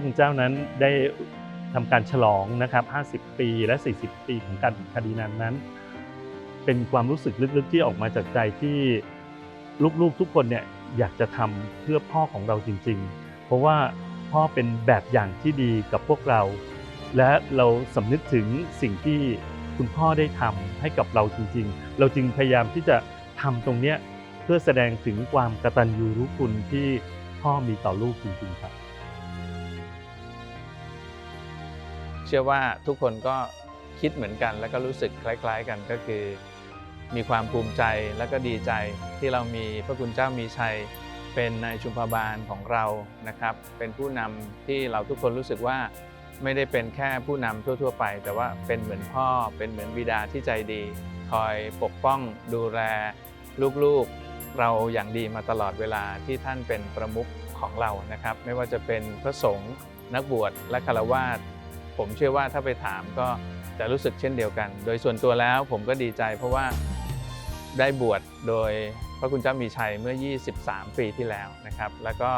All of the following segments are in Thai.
ระคุณเจ้านั้นได้ทำการฉลองนะครับ 50 ปีและ 40 ปีของการคดีนั้นนั้น เป็นความรู้สึกลึกๆที่ออกมาจากใจที่ลูกๆทุกคนเนี่ยอยากจะทำเพื่อพ่อของเราจริง ๆ เพราะว่าพ่อเป็นแบบอย่างที่ดีกับพวกเรา และเราสำนึกถึงสิ่งที่คุณพ่อได้ทำให้กับเราจริง ๆ เราจึงพยายามที่จะทำตรงเนี้ยเพื่อแสดงถึงความกตัญญูรู้คุณที่พ่อมีต่อลูกจริง ๆ ครับ เชื่อว่าทุกคนก็คิดเหมือนกัน แล้วก็รู้สึกคล้าย ๆ กันก็คือ มีความภูมิใจและก็ดีใจที่เรามีพระคุณเจ้ามีชัย เป็นนายชุมพบาลของเรานะครับ เป็นผู้นำที่เราทุกคนรู้สึกว่าไม่ได้เป็นแค่ผู้นำทั่ว ๆ ไป แต่ว่าเป็นเหมือนพ่อ เป็นเหมือนบิดาที่ใจดี คอยปกป้องดูแลลูกๆ เราอย่างดีมาตลอดเวลาที่ท่านเป็นประมุขของเรานะครับ ไม่ว่าจะเป็นพระสงฆ์นักบวชและคารวาส ผมเชื่อว่าถ้าไปถามก็จะรู้สึกเช่นเดียวกัน โดยส่วนตัวแล้วผมก็ดีใจเพราะว่าได้บวชโดยพระคุณเจ้ามีชัยเมื่อ 23 ปีที่แล้วนะครับ แล้วก็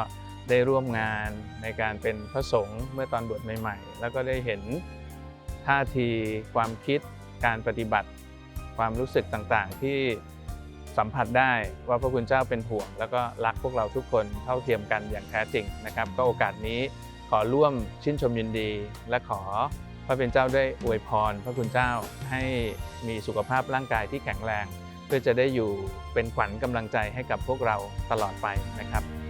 ได้ร่วมงานในการเป็นพระสงฆ์เมื่อตอนบวชใหม่ๆ แล้วก็ได้เห็นท่าทีความคิดการปฏิบัติ ความรู้สึกต่างๆ ที่สัมผัสได้ว่าพระคุณเจ้าเป็นห่วง แล้วก็รักพวกเราทุกคนเท่าเทียมกันอย่างแท้จริงนะครับ ก็โอกาสนี้ อร่วมชื่นชมยินดี และขอพระเป็นเจ้าได้อวยพร พระคุณเจ้าให้มีสุขภาพร่างกายที่แข็งแรง เพื่อจะได้อยู่เป็นขวัญกำลังใจให้กับพวกเราตลอดไปนะครับ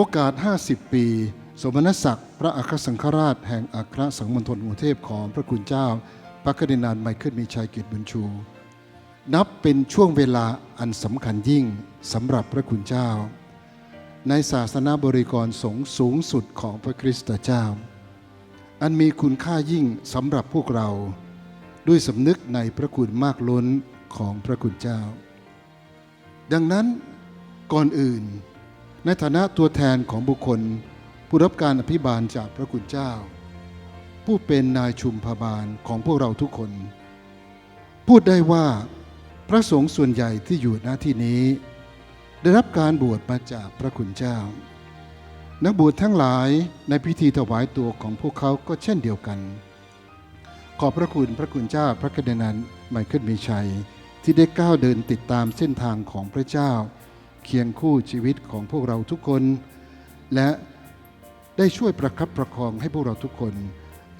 โอกาส 50 ปี สมณศักดิ์พระอัครสังฆราชแห่งอัครสังฆมณฑลกรุงเทพของพระคุณเจ้า พระคดินานไมเคิลมีชัยกิจบุญชู นับเป็นช่วงเวลาอันสำคัญยิ่งสำหรับพระคุณเจ้า ในศาสนาบริกรสงสูงสุดของพระคริสตเจ้า อันมีคุณค่ายิ่งสำหรับพวกเรา ด้วยสำนึกในพระคุณมากล้นของพระคุณเจ้า ดังนั้นก่อนอื่น ในฐานะตัวแทนของบุคคล ผู้รับการอภิบาลจากพระคุณเจ้า ผู้เป็นนายชุมพบาลของพวกเราทุกคน พูดได้ว่าพระสงฆ์ส่วนใหญ่ที่อยู่ณที่นี้ ได้รับการบวชมาจากพระคุณเจ้า นักบวชทั้งหลายในพิธีถวายตัวของพวกเขาก็เช่นเดียวกัน ขอบพระคุณพระคุณเจ้าพระกเดนันไมเคิลมีชัย ที่ได้ก้าวเดินติดตามเส้นทางของพระเจ้า เคียงคู่ชีวิตของพวกเราทุกคน และได้ช่วยประคับประคองให้พวกเราทุกคน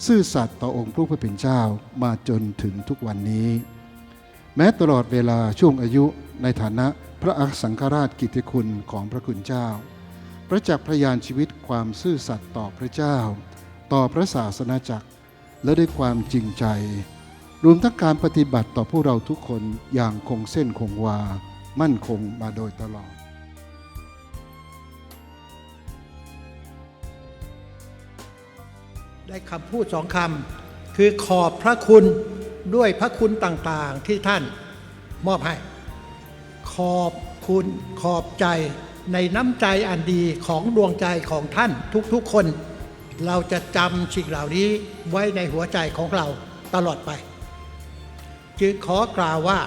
ซื่อสัตย์ต่อองค์พระผู้เป็นเจ้ามาจนถึงทุกวันนี้ แม้ตลอดเวลาช่วงอายุในฐานะพระอักสังฆราชกิตติคุณของพระคุณเจ้า ประจักษ์พยานชีวิตความซื่อสัตย์ต่อพระเจ้า ต่อพระศาสนาจักร และด้วยความจริงใจ รวมทั้งการปฏิบัติต่อพวกเราทุกคนอย่างคงเส้นคงวา มั่นคงมาโดยตลอดได้คำพูดสองคำคือขอบพระคุณด้วยพระคุณต่างๆที่ท่านมอบให้ ขอบคุณขอบใจในน้ำใจอันดีของดวงใจของท่านทุกๆคน เราจะจำสิ่งเหล่านี้ไว้ในหัวใจของเราตลอดไป จึงขอกล่าวว่า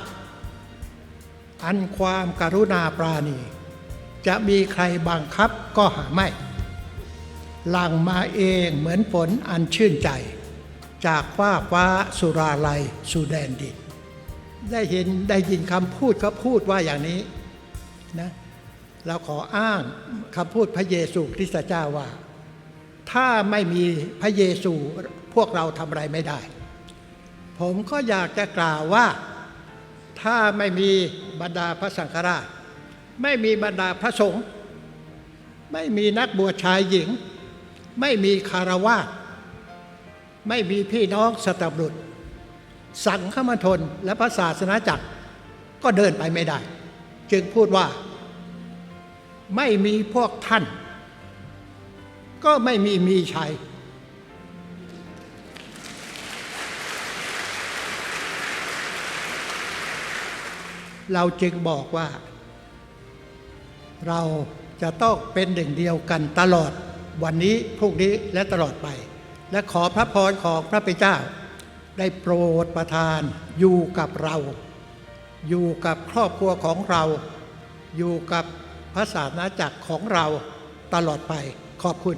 อันความการุณาปราณี จะมีใครบังคับก็หาไม่ หลั่งมาเองเหมือนฝนอันชื่นใจ จากฟ้าฟ้าสุราลัยสู่แดนดินได้เห็นได้ยินคำพูดเขาพูดว่าอย่างนี้นะเราขออ้างคำพูดพระเยซูคริสต์เจ้าว่า ถ้าไม่มีพระเยซูพวกเราทำอะไรไม่ได้ ผมก็อยากจะกล่าวว่า ถ้าไม่มีบรรดาพระสังฆราช ไม่มีบรรดาพระสงฆ์ไม่มีนักบวชชายหญิง ไม่มีคารวะไม่มีพี่น้องสตบรุษสังฆมณฑลและพระศาสนาจักรก็เดินไปไม่ได้ จึงพูดว่า ไม่มีพวกท่าน ก็ไม่มีมีชัย เราจึงบอกว่า เราจะต้องเป็นหนึ่งเดียวกันตลอดวันนี้พรุ่งนี้และตลอดไป และขอพระพรของพระพิเจ้า ได้โปรดประทานอยู่กับเรา อยู่กับครอบครัวของเรา อยู่กับพระศาสนาจักรของเราตลอดไปขอบคุณ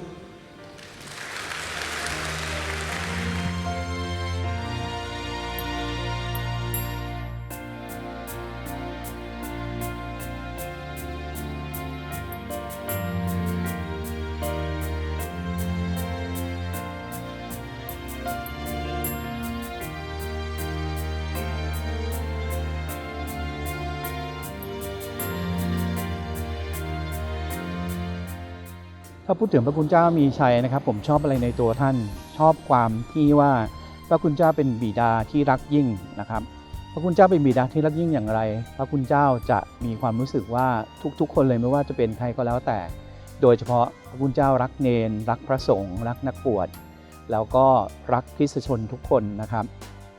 ถ้าพูดถึงพระคุณเจ้ามีชัยนะครับ ผมชอบอะไรในตัวท่าน ชอบความที่ว่าพระคุณเจ้าเป็นบิดาที่รักยิ่งนะครับ พระคุณเจ้าเป็นบิดาที่รักยิ่งอย่างไร พระคุณเจ้าจะมีความรู้สึกว่าทุกๆ คนเลยไม่ว่าจะเป็นใครก็แล้วแต่ โดยเฉพาะพระคุณเจ้ารักเนน รักพระสงฆ์รักนักบวชแล้วก็รักคริสตชนทุกคนนะครับ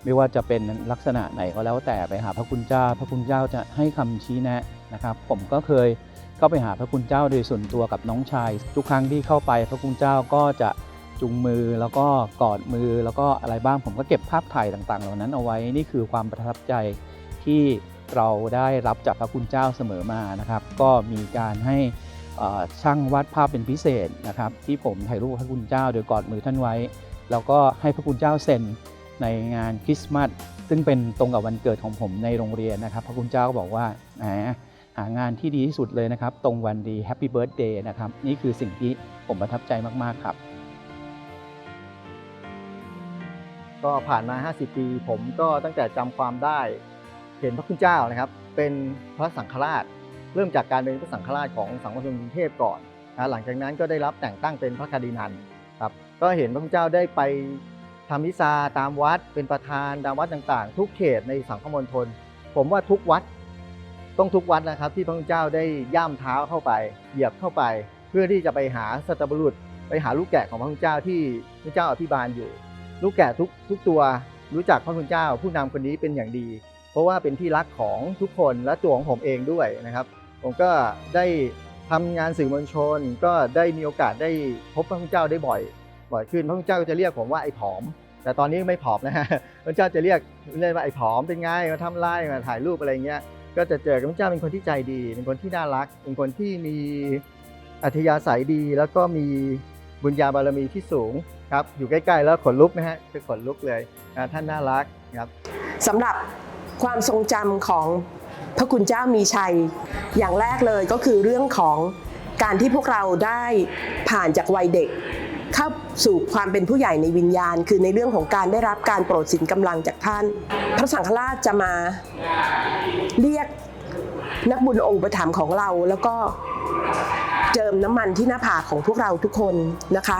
ไม่ว่าจะเป็นลักษณะไหนก็แล้วแต่ไปหาพระคุณเจ้า พระคุณเจ้าจะให้คำชี้แนะนะครับ ผมก็เคย เข้าไปหาพระคุณเจ้าโดยส่วนตัวกับน้องชาย ทุกครั้งที่เข้าไปพระคุณเจ้าก็จะจุงมือแล้วก็กอดมือแล้วก็อะไรบ้างผมก็เก็บภาพถ่ายต่างๆ เหล่านั้นเอาไว้นี่คือความประทับใจที่เราได้รับจากพระคุณเจ้าเสมอมานะครับ ก็มีการให้ช่างวาดภาพเป็นพิเศษนะครับ ที่ผมถ่ายรูปพระคุณเจ้าโดยกอดมือท่านไว้ แล้วก็ให้พระคุณเจ้าเซ็นในงานคริสต์มาสซึ่งเป็นตรงกับวันเกิดของผมในโรงเรียนนะครับ พระคุณเจ้าก็บอกว่าแหม หางานที่ดีที่สุดเลยนะครับ ตรงวันดีแฮปปี้เบิร์ a เดย์นะครับ นี่คือสิ่งที่ผมประทับใจมาก ๆ ครับ ก็ผ่านมา 50 ปี ผมก็ตั้งแต่จำความได้เห็นพระคุณเจ้านะครับ เป็นพระสังฆราช เริ่มจากการเป็นพระสังฆราชของสังฆชนกรุงเทพก่อนนะหลังจากนั้นก็ได้รับแต่งตั้งเป็นพระคาร์ดินัลครับก็เห็นพระคุณเจ้าได้ไปทำมิซาตามวัดเป็นประธานตามวัดต่างๆ ทุกเขตในสังฆมณฑลผมว่าทุกวัด ต้องทุกวัดนะครับที่พระคุณเจ้าได้ย่ำเท้าเข้าไป เหยียบเข้าไป เพื่อที่จะไปหาสัตบุรุษ ไปหาลูกแกะของพระคุณเจ้าที่พระเจ้าอภิบาลอยู่ ลูกแกะทุกทุกตัวรู้จักพระคุณเจ้า ผู้นำคนนี้เป็นอย่างดี เพราะว่าเป็นที่รักของทุกคนและตัวของผมเองด้วยนะครับ ผมก็ได้ทำงานสื่อมวลชน ก็ได้มีโอกาสได้พบพระคุณเจ้าได้บ่อยบ่อยขึ้นพระคุณเจ้าก็จะเรียกผมว่าไอ้ผอม แต่ตอนนี้ไม่ผอมนะฮะพระเจ้าจะเรียกเรียกว่าไอ้ผอมเป็นไงมาทำไรมาถ่ายรูปอะไรเงี้ย ก็จะเจอกับพระเจ้าเป็นคนที่ใจดี เป็นคนที่น่ารัก เป็นคนที่มีอัธยาศัยดี แล้วก็มีบุญญาบารมีที่สูงครับ อยู่ใกล้ๆแล้วขนลุกนะฮะคือขนลุกเลยนะท่านน่ารักครับสำหรับความทรงจำของพระคุณเจ้ามีชัย อย่างแรกเลยก็คือเรื่องของการที่พวกเราได้ผ่านจากวัยเด็ก เข้าสู่ความเป็นผู้ใหญ่ในวิญญาณ คือในเรื่องของการได้รับการโปรดสินกำลังจากท่าน พระสังฆราชจะมาเรียกนักบุญองค์ประถมของเราแล้วก็เจิมน้ำมันที่หน้าผากของพวกเราทุกคนนะคะ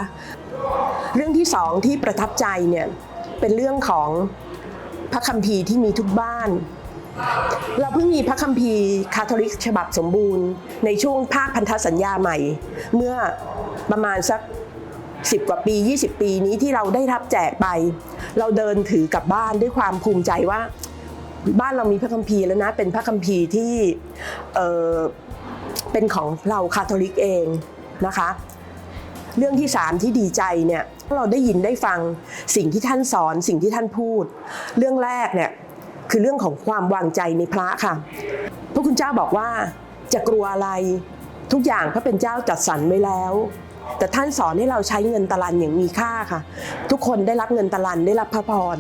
เรื่องที่สองที่ประทับใจเนี่ยเป็นเรื่องของพระคัมภีร์ที่มีทุกบ้าน เราเพิ่งมีพระคัมภีร์คาทอลิกฉบับสมบูรณ์ ในช่วงภาคพันธสัญญาใหม่ เมื่อประมาณสัก 10 กว่าปี 20 ปีนี้ที่เราได้รับแจกไป เราเดินถือกลับบ้านด้วยความภูมิใจว่า บ้านเรามีพระคัมภีร์แล้วนะ เป็นพระคัมภีร์ที่เออเป็นของเราคาทอลิกเองนะคะ เรื่องที่สามที่ดีใจเนี่ยเราได้ยินได้ฟังสิ่งที่ท่านสอนสิ่งที่ท่านพูด เรื่องแรกเนี่ยคือเรื่องของความวางใจในพระค่ะ พระคุณเจ้าบอกว่าจะกลัวอะไรทุกอย่างพระเป็นเจ้าจัดสรรไว้แล้ว แต่ท่านสอนให้เราใช้เงินตะลันอย่างมีค่าค่ะ ทุกคนได้รับเงินตะลันได้รับพระพร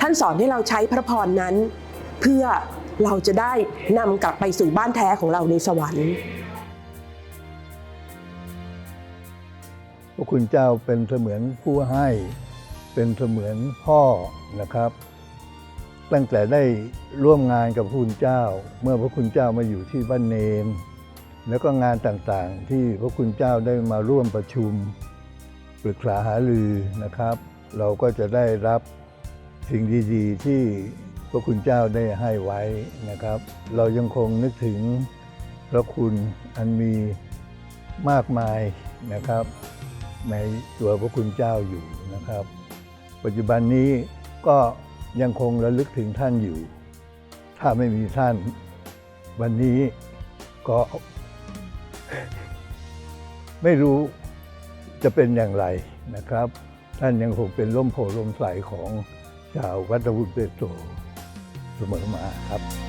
ท่านสอนให้เราใช้พระพรนั้น เพื่อเราจะได้นำกลับไปสู่บ้านแท้ของเราในสวรรค์พระคุณเจ้าเป็นเสมือนผู้ให้ เป็นเสมือนพ่อนะครับ ตั้งแต่ได้ร่วมงานกับพระคุณเจ้า เมื่อพระคุณเจ้ามาอยู่ที่บ้านเนน แล้วก็งานต่างๆ ที่พระคุณเจ้าได้มาร่วมประชุมปรึกษาหารือนะครับ เราก็จะได้รับสิ่งดีๆ ที่พระคุณเจ้าได้ให้ไว้นะครับ เรายังคงนึกถึงพระคุณอันมีมากมายนะครับ ในตัวพระคุณเจ้าอยู่นะครับ ปัจจุบันนี้ก็ยังคงระลึกถึงท่านอยู่ ถ้าไม่มีท่าน วันนี้ก็ ไม่รู้จะเป็นอย่างไรนะครับ ท่านยังคงเป็นล่มโพล่มใสของชาววัดบุญเปโตรเสมอมาครับ